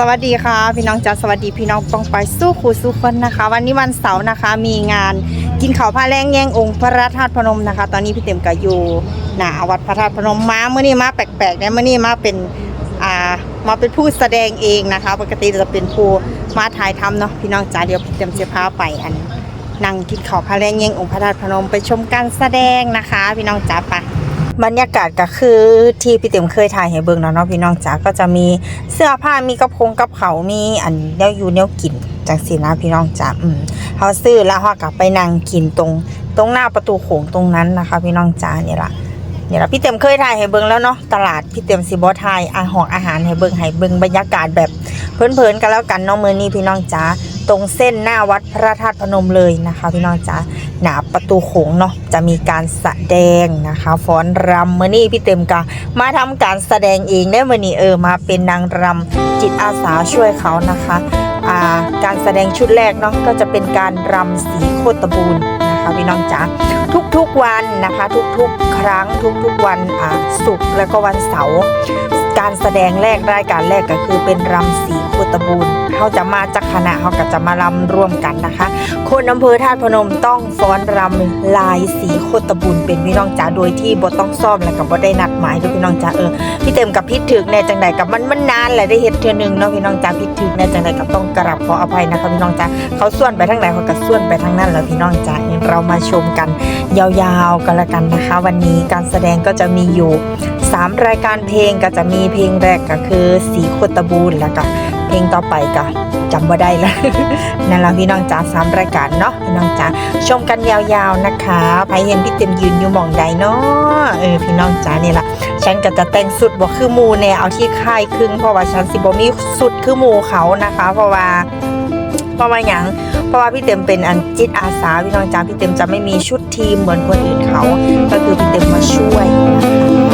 สวัสดีค่ะ พี่น้องจ้าสวัสดีพี่น้องปองไปสู้ครูสู้คนนะคะ วันนี้วันเสาร์นะคะ มีงานกินข้าวผ้าแรงแย่งองค์พระธาตุพนมนะคะ ตอนนี้พี่เต็มก็อยู่หนาวัดพระธาตุพนมมาเมื่อนี้มาแปลกๆเนี่ยเมื่อนี้มาเป็นอ่ามาเป็นผู้แสดงเองนะคะ ปกติจะเป็นผู้มาถ่ายทำเนาะพี่น้องจ้าเดี๋ยวพี่เต็มจะพาไปอันนั่งกินข้าวผ้าแรงแย่งองค์พระธาตุพนมไปชมการแสดงนะคะ พี่น้องจ้าไป บรรยากาศก็คือที่พี่เต็มเคยถ่ายให้เบิ่งแล้วเนาะพี่น้องจ๋าก็จะมีเสื้อผ้ามีกระพงกระเขามีอันแนวอยู่แนวกินจังสีนะพี่น้องจ๋าอืมเขาซื้อแล้วเขากลับไปนั่งกินตรงตรงหน้าประตูโขงตรงนั้นนะคะ พี่น้องจ๋าเนี่ยละเนี่ยละพี่เต็มเคยถ่ายให้เบิ่งแล้วเนาะตลาดพี่เต็มสิบ่ถ่ายอาหารอาหารให้เบิ่งให้เบิ่งบรรยากาศแบบเพลินๆกันแล้วกันเนาะมือนี้พี่น้องจ๋า ตรงเส้นหน้าวัดพระธาตุพนมเลยนะคะพี่น้องจ๋าหนาประตูโขงเนาะจะมีการแสดงนะคะฟ้อนรำมื่อนี้พี่เต็มกะมาทำการแสดงเองได้มื่อนี้เออมาเป็นนางรำจิตอาสาช่วยเขานะคะาการแสดงชุดแรกเนาะก็จะเป็นการรำสีโคตบูรณ์นะคะพี่น้องจ๋าทุกๆวันนะคะทุกๆครั้งทุกๆวันอ่าศุกร์แล้วก็วันเสาร์ การแสดงแรกรายการแรกก็คือเป็นรำสีโคตบูรณ์เขาจะมาจากคณะเขาก็จะมารำร่วมกันนะคะ คนอำเภอธาตุพนมต้องฟ้อนรำลายสีโคตบุญเป็นพี่น้องจ๋าโดยที่บ่ต้องซ่อมแล้วก็บ่ได้นัดหมายด้วยพี่น้องจ๋าเออพี่เต็มกับพี่ถึกแน่จังใดกับมันมันนานแหละได้เฮ็ดเทื่อหนึงเนาะพี่น้องจ๋าพี่ถึกแน่จังใดกับต้องกราบขออภัยนะคะพี่น้องจ๋าเขาส่วนไปทางไหนเขาก็ส่วนไปทางนั้นแหล้วพี่น้องจ๋าเรามาชมกัน ยาวๆกันละกันนะคะ วันนี้การแสดงก็จะมีอยู่ สามรายการเพลงก็จะมีเพลงแรกก็คือสีโคตบูญแล้วก็เพลงต่อไปก็จำบ่าได้แล้วนั่นแหละพี่น้องจ๋าสามรายการเนาะพี่น้องจ๋าชมกันยาวๆนะคะใครเห็นพี่เต็มยืนอยู่มองใดเนาะเออพี่น้องจ๋านี่ละฉันก็จะแต่งสุดบ่คือมูแน่เอาที่ค่ายครึ่งเพราะว่าฉันสิบ่มีสุดคือมูเขานะคะ เพราะว่าเพราะว่าอย่างเพราะว่าพี่เต็มเป็นอันจิตอาสาพี่น้องจ๋าพี่เต็มจะไม่มีชุดทีมเหมือนคนอื่นเขา ก็คือพี่เต็มมาช่วยนะคะ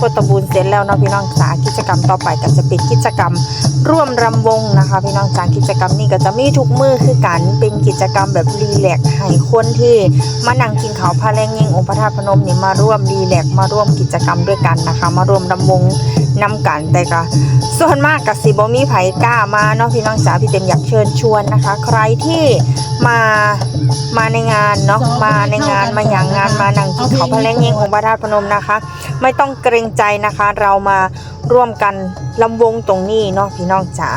ำสีโคตบูรณ์เสร็จแล้วเนาะพี่น้องจ๋า จกรรมต่อไปก็จะเป็นกิจกรรมร่วมรำวงนะคะ พี่น้องจ๋ากิจกรรมนี้ก็จะมีทุกมือคือกันเป็นกิจกรรมแบบรีแลกให้คนที่มานั่งกินข้าวพาแรงยิงองค์พระธาตุพนมนี่มาร่วมรีแลกมาร่วมกิจกรรมด้วยกันนะคะ มาร่วมรำวงนำกันแต่ก็ส่วนมากกับสิบ่มีไผกล้ามาเนาะพี่น้องจ๋าพี่เต็มอยากเชิญชวนนะคะ ใครที่มามาในงานเนาะมาในงานมาอย่างงานมานั่งกินเขาวพาแรงยิงองค์พระธาตุพนมนะคะ ไม่ต้องเกรงใจนะคะ เรามาร่วมกันลำวงตรงนี้เนาะพี่น้องจ๋า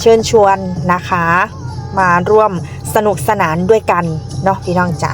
เชิญชวนนะคะ มาร่วมสนุกสนานด้วยกันเนาะพี่น้องจ๋า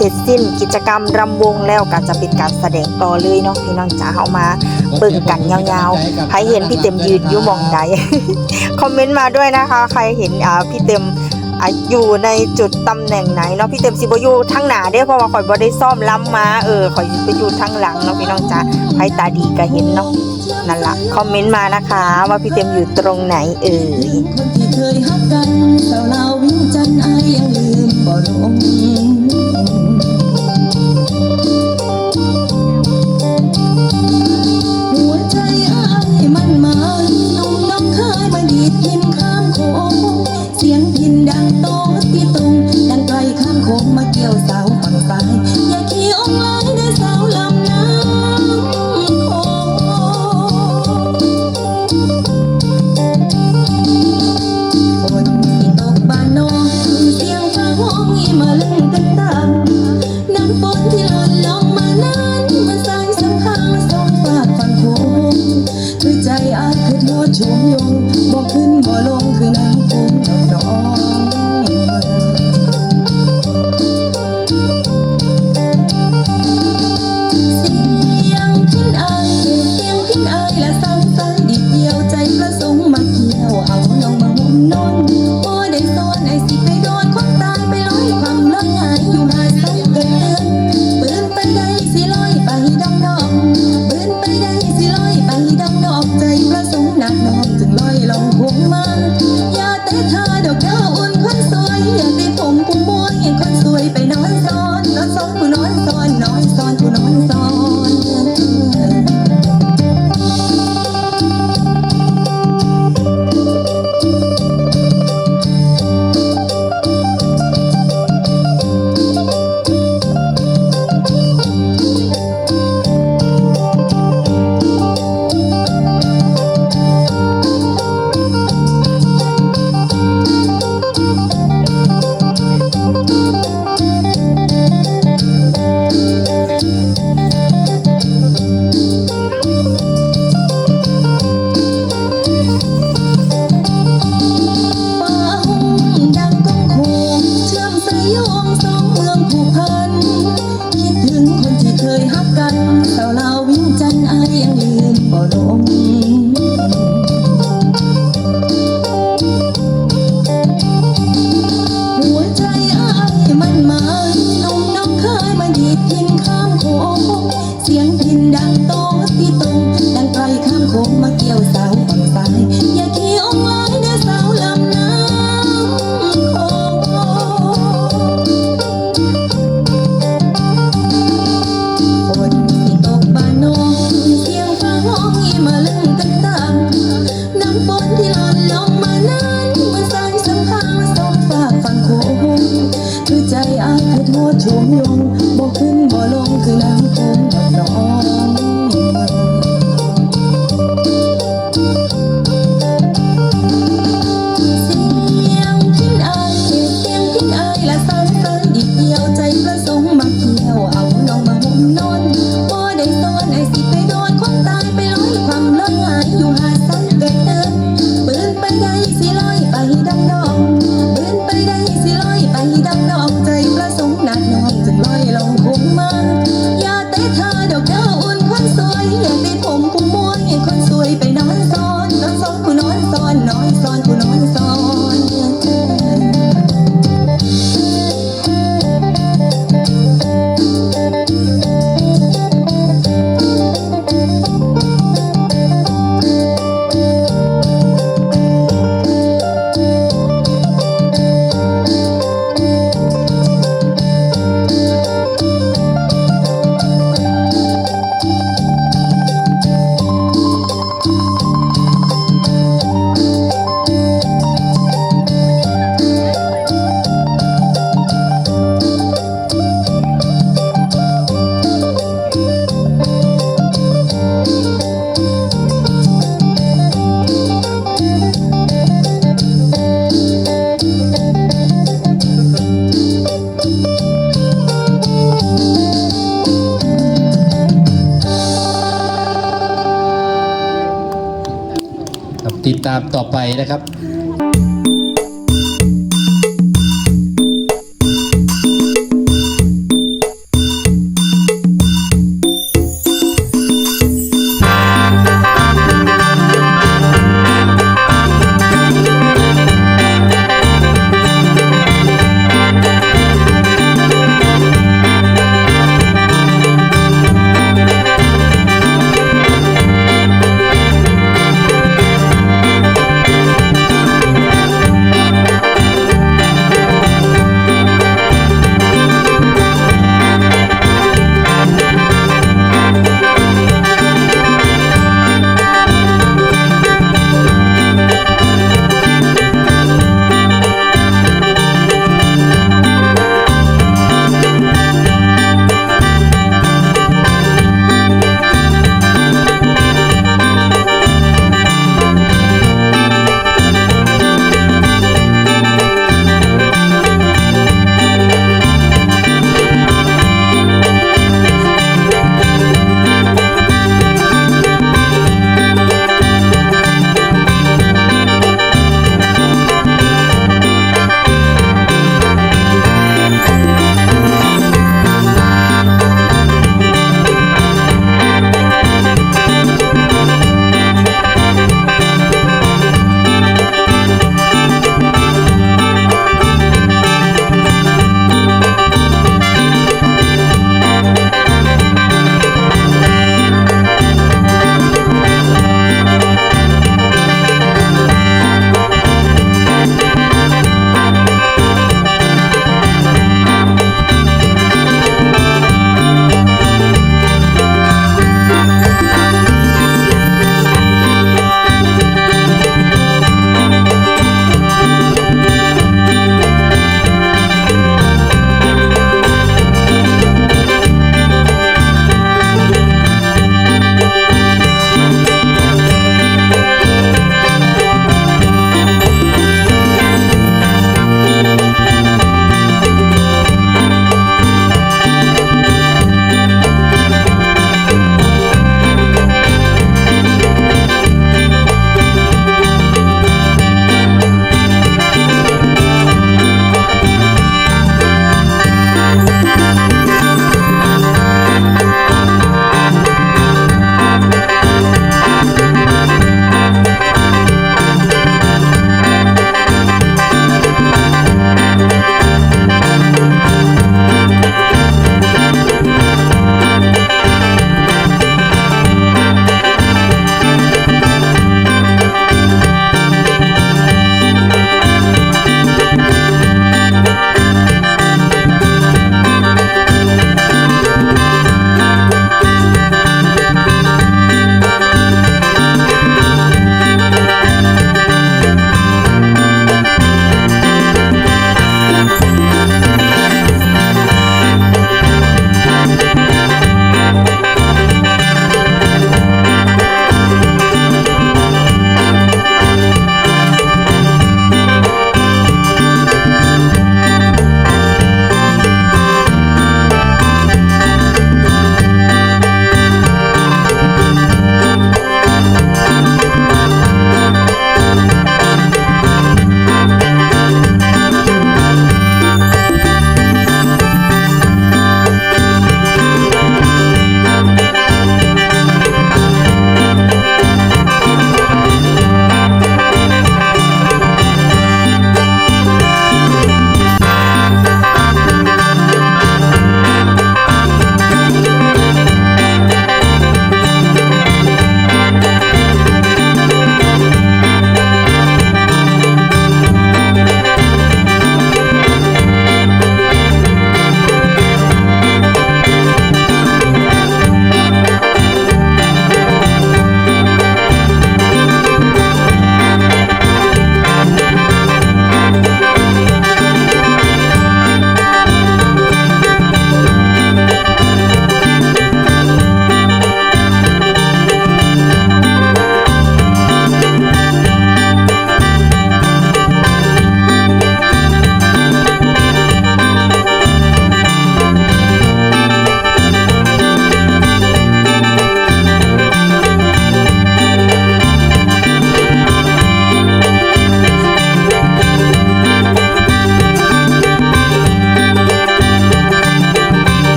สร็จสิ้นกิจกรรมรำวงแล้วก็จะเป็นการแสดงต่อเลยเนาะพี่น้องจ๋าเฮามาเบิ่งกันยาวๆใครเห็นพี่เต็มยืนอยู่หมองใดคอมเมนต์มาด้วยนะคะ ใครเห็นอ่าพี่เต็มอะอยู่ในจุดตำแหน่งไหนเนาะพี่เต็มสิบ่อยู่ทั้งหน้าเด้อเพราะว่าข่อยบ่ได้ซ่อมล้ำมาเออข่อยไปอยู่ทั้งหลังเนาะพี่น้องจ๋าใครตาดีก็เห็นเนาะนั่นล่ะคอมเมนต์มานะคะ ว่าพี่เต็มอยู่ตรงไหนเอ่ยคนที่เคยฮักกันสาวลาววิ่งจันทร์อายยังลืม บ่ลง นะครับ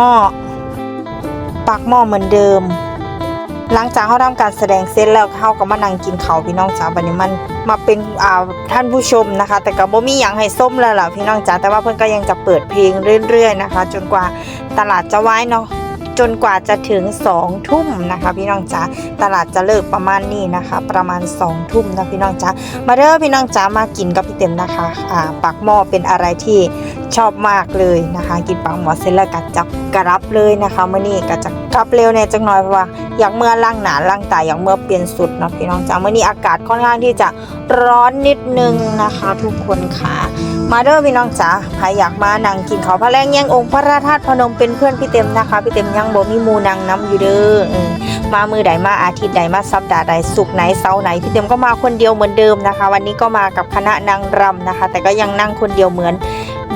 หม้อปากหม้อเหมือนเดิม หลังจากเขาทำการแสดงเสร็จแล้วเขาก็มานั่งกินเขาวพี่น้องจ๋าบัดนี้มันมาเป็นอ่าท่านผู้ชมนะคะ แต่ก็บ่มีหยังให้ส้มแล้วล่ะพี่น้องจ๋าแต่ว่าเพิ่อนก็ยังจะเปิดเพลงเรื่อยๆนะคะ จนกว่าตลาดจะวายเนาะจนกว่าจะถึง2ทุ่มนะคะ พี่น้องจ๋าตลาดจะเลิกประมาณนี้นะคะ ประมาณ2ทุ่มนะพี่น้องจ๋ามาเด้อพี่น้องจ๋ามากินกับพี่เต็มนะคะอ่าปากหม้อเป็นอะไรที่ ชอบมากเลยนะคะ กินปากหมอเสร็จแล้วก็จับกระรับเลยนะคะมื้อนี้ก็จะกลับเร็วแน่จังหน่อยเพราะว่าอยากเมื่อล่างหนาล่างตาอยากเมื่อเปลี่ยนสุดเนาะพี่น้องจ๋ามื่อนี้อากาศค่อนข้างที่จะร้อนนิดนึงนะคะ ทุกคนค่ะ มาเด้อพี่น้องจ๋าใครอยากมานั่งกินข้าพระแรงย่งองค์พระธาตุพนมเป็นเพื่อนพี่เต็มนะคะพี่เต็มยังบ่มีมูนางน้ำอยู่เด้อมามือใดมาอาทิตย์ใดมาสัปดาห์ใดสุกไหนเสาร์ไหนพี่เต็มก็มาคนเดียวเหมือนเดิมนะคะ วันนี้ก็มากับคณะนางรำนะคะ แต่ก็ยังนั่งคนเดียวเหมือน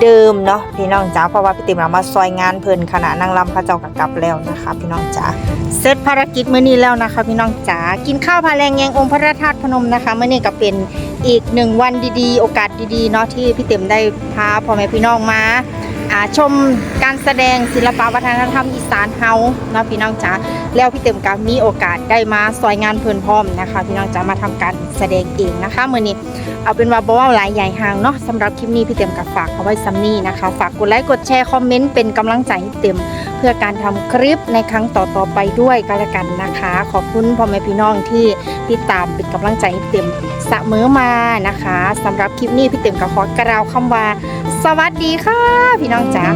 เดิมเนาะพี่น้องจ๋าเพราะว่าพี่เต็มเรามาซอยงานเพลินคณะนางรำพระเจ้ากกลับแล้วนะคะ พี่น้องจ๋าเสร็จภารกิจมื้อนี้แล้วนะคะ พี่น้องจ๋ากินข้าวพาแรงแยงองค์พระธาตุพนมนะคะมื้อนี้ก็เป็นอีกหนึ่งวันดีๆ โอกาสดีๆเนาะที่พี่เต็มได้พาพ่อแม่พี่น้องมาอ่าชมการแสดงศิลปวัฒนธรรมอีสานเฮาเนาะพี่น้องจ๋า แล้วพี่เต็มก็มีโอกาสได้มาซอยงานเพิ่นพร้อมนะคะ พี่น้องจ๋ามาทำการแสดงเองนะคะมื้อนี้เอาเป็นว่าบ่เว่าหลายใหญ่ห่างเนาะสำหรับคลิปนี้พี่เต็มกับฝากเอาไว้ซ้ำนี้นะคะ ฝากกดไลค์กดแชร์คอมเมนต์เป็นกำลังใจให้เต็มเพื่อการทำคลิปในครั้งต่อๆไปด้วยก็แล้วกันนะคะ ขอบคุณพ่อแม่พี่น้องที่ติดตามเป็นกำลังใจให้เต็มเสมอมานะคะสำหรับคลิปนี้พี่เต็มก็ขอกล่าวคำว่า สวัสดีค่ะ พี่น้องจ๋า